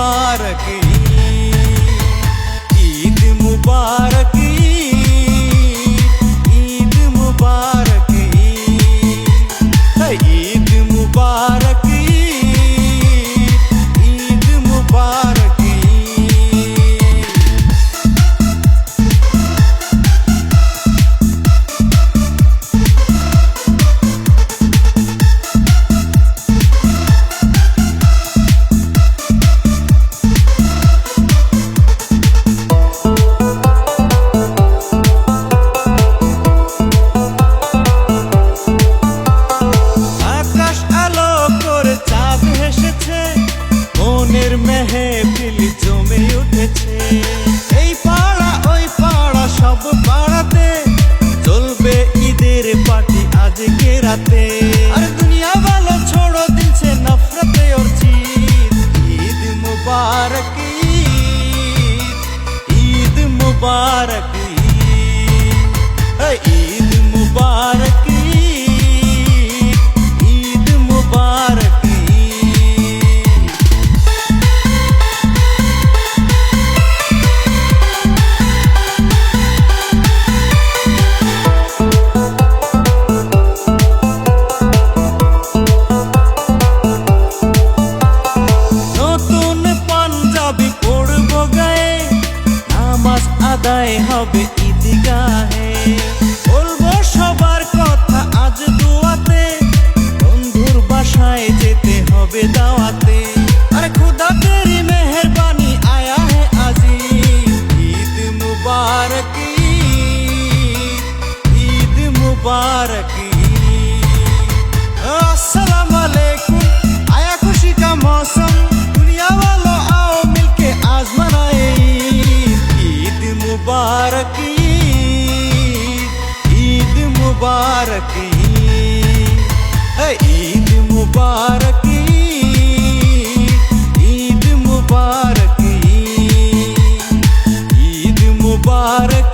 মুবারক মনের মেহেফিল জমে উঠেছে। এই পাড়া, ওই পাড়া, সব পাড়াতে চলবে ঈদের পার্টি আজকে রাতে। আর দুনিয়া ভালো ছোড়ো দিলছে নফরতে ওর জিদ ঈদ মুবারক, ঈদ। ঈদ মুবারক। मुबारक अस्सलाम वालेकुम आया खुशी का मौसम दुनिया वालों आओ मिलके आज मनाए ईद मुबारक ईद मुबारक ईद मुबारक ईद मुबारक ईद मुबारक